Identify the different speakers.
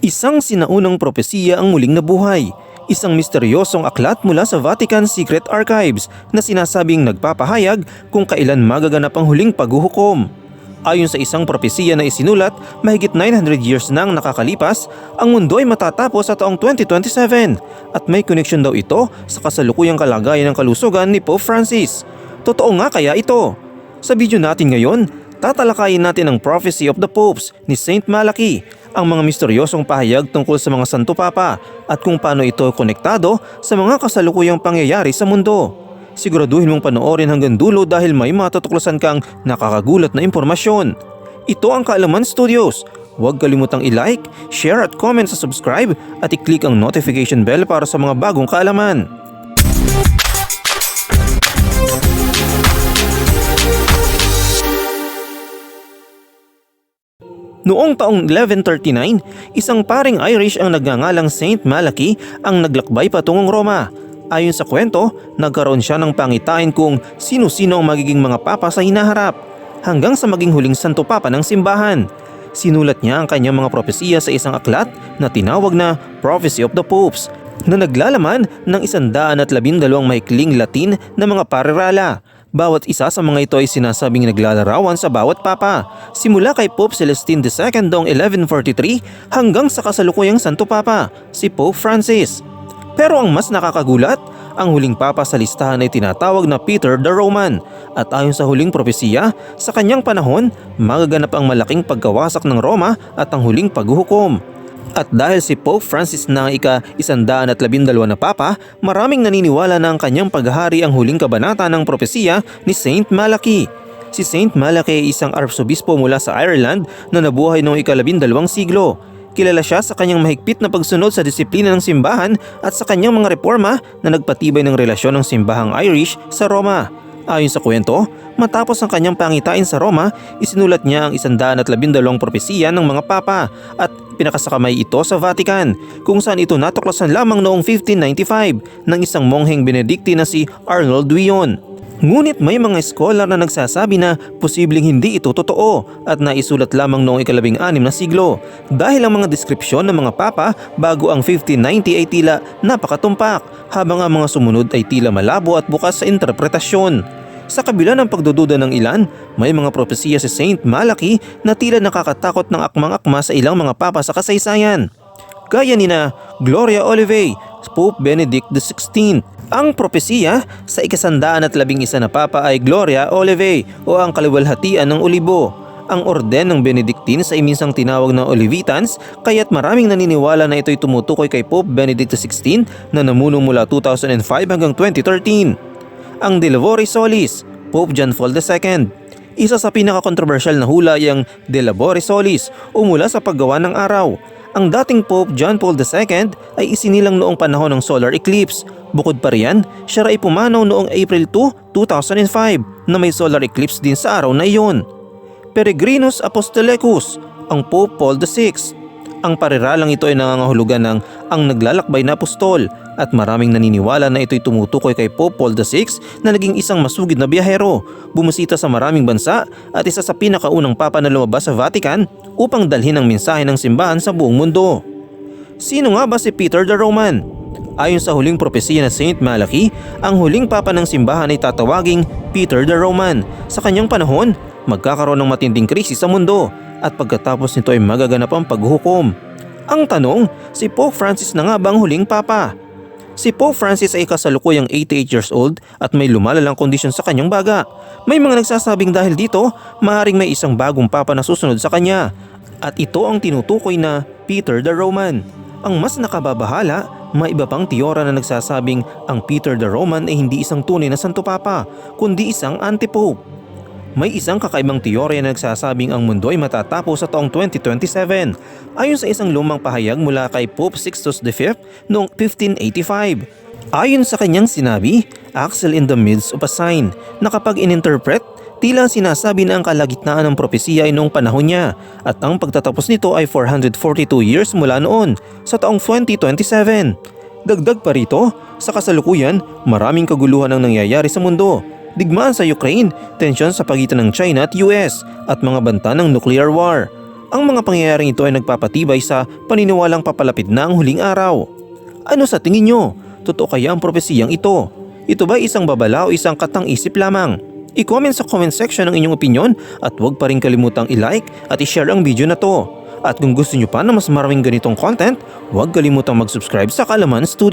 Speaker 1: Isang sinaunang propesiya ang muling nabuhay. Isang misteryosong aklat mula sa Vatican Secret Archives na sinasabing nagpapahayag kung kailan magaganap ang huling paghuhukom. Ayon sa isang propesiya na isinulat, mahigit 900 years nang nakakalipas, ang mundo ay matatapos sa taong 2027 at may koneksyon daw ito sa kasalukuyang kalagayan ng kalusugan ni Pope Francis. Totoo nga kaya ito? Sa video natin ngayon, tatalakayin natin ang Prophecy of the Popes ni Saint Malachy, ang mga misteryosong pahayag tungkol sa mga Santo Papa at kung paano ito konektado sa mga kasalukuyang pangyayari sa mundo. Siguraduhin mong panoorin hanggang dulo dahil may matutuklasan kang nakakagulat na impormasyon. Ito ang Kaalaman Studios. Huwag kalimutang i-like, share at comment sa subscribe at i-click ang notification bell para sa mga bagong kaalaman. Noong taong 1139, isang paring Irish ang nagngangalang Saint Malachy ang naglakbay patungong Roma. Ayon sa kwento, nagkaroon siya ng pangitain kung sino-sino ang magiging mga papa sa hinaharap hanggang sa maging huling santo papa ng simbahan. Sinulat niya ang kanyang mga propesiya sa isang aklat na tinawag na Prophecy of the Popes na naglalaman ng isandaan at labindalawang maikling Latin na mga parirala. Bawat isa sa mga ito ay sinasabing naglalarawan sa bawat papa, simula kay Pope Celestine II noong 1143 hanggang sa kasalukuyang Santo Papa, si Pope Francis. Pero ang mas nakakagulat, ang huling papa sa listahan ay tinatawag na Peter the Roman at ayon sa huling propesiya, sa kanyang panahon, magaganap ang malaking pagkawasak ng Roma at ang huling paghuhukom. At dahil si Pope Francis na ang ika-isandaan at labindalwa na papa, maraming naniniwala na ang kanyang paghahari ang huling kabanata ng propesiya ni Saint Malachy. Si Saint Malachy ay isang arsobispo mula sa Ireland na nabuhay noong ikalabindalawang siglo. Kilala siya sa kanyang mahigpit na pagsunod sa disiplina ng simbahan at sa kanyang mga reforma na nagpatibay ng relasyon ng simbahang Irish sa Roma. Ayon sa kwento, matapos ang kanyang pangitain sa Roma, isinulat niya ang isandaan at labindalawang propesiya ng mga papa at pinakasakamay ito sa Vatican kung saan ito natuklasan lamang noong 1595 ng isang mongheng Benedikti na si Arnold Wion. Ngunit may mga scholar na nagsasabi na posibleng hindi ito totoo at naisulat lamang noong ikalabing anim na siglo dahil ang mga deskripsyon ng mga papa bago ang 1590 ay tila napakatumpak habang ang mga sumunod ay tila malabo at bukas sa interpretasyon. Sa kabila ng pagdududa ng ilan, may mga propesiya si Saint Malachy na tila nakakatakot ng akmang-akma sa ilang mga papa sa kasaysayan. Gaya ni na Gloria Olive, Pope Benedict XVI. Ang propesiya sa ikasandaan at labing isa na papa ay Gloria Olive o ang kaliwalhatian ng olibo. Ang orden ng Benedictine sa iminsang tinawag na Olivitans kaya't maraming naniniwala na ito'y tumutukoy kay Pope Benedict XVI na namuno mula 2005 hanggang 2013 ang De Labore Solis, Pope John Paul II. Isa sa pinaka-controversial na hula ang De Labore Solis o mula sa paggawa ng araw. Ang dating Pope John Paul II ay isinilang noong panahon ng solar eclipse. Bukod pa riyan, siya ay pumanaw noong April 2, 2005 na may solar eclipse din sa araw na iyon. Peregrinus Apostolicus, ang Pope Paul VI. Ang pariralang ito ay nangangahulugan ng ang naglalakbay na apostol at maraming naniniwala na ito'y tumutukoy kay Pope Paul VI na naging isang masugid na biyahero, bumusita sa maraming bansa at isa sa pinakaunang papa na lumabas sa Vatican upang dalhin ang mensahe ng simbahan sa buong mundo. Sino nga ba si Peter the Roman? Ayon sa huling propesiya ng Saint Malachy, ang huling papa ng simbahan ay tatawaging Peter the Roman. Sa kanyang panahon, magkakaroon ng matinding krisis sa mundo at pagkatapos nito ay magaganap ang paghuhukom. Ang tanong, si Pope Francis na nga ba ang huling papa? Si Pope Francis ay kasalukuyang 88 years old at may lumalalang kondisyon sa kanyang baga. May mga nagsasabing dahil dito, maaaring may isang bagong papa na susunod sa kanya. At ito ang tinutukoy na Peter the Roman. Ang mas nakababahala, may iba pang tiyora na nagsasabing ang Peter the Roman ay hindi isang tunay na santo papa, kundi isang antipope. May isang kakaibang teorya na nagsasabing ang mundo ay matatapos sa taong 2027 ayon sa isang lumang pahayag mula kay Pope Sixtus V noong 1585. Ayon sa kanyang sinabi, Axel in the midst of a sign na kapag ininterpret, tila sinasabi na ang kalagitnaan ng propesiya ay noong panahon niya at ang pagtatapos nito ay 442 years mula noon sa taong 2027. Dagdag pa rito, sa kasalukuyan, maraming kaguluhan ang nangyayari sa mundo digmaan sa Ukraine, tensyon sa pagitan ng China at US at mga banta ng nuclear war. Ang mga pangyayaring ito ay nagpapatibay sa paniniwalang papalapit na ang huling araw. Ano sa tingin nyo? Totoo kaya ang propesiyang ito? Ito ba isang babala o isang katang-isip lamang? I-comment sa comment section ang inyong opinion at huwag pa rin kalimutang i-like at i-share ang video na to. At kung gusto nyo pa na mas maraming ganitong content, huwag kalimutang mag-subscribe sa Kalaman Studio.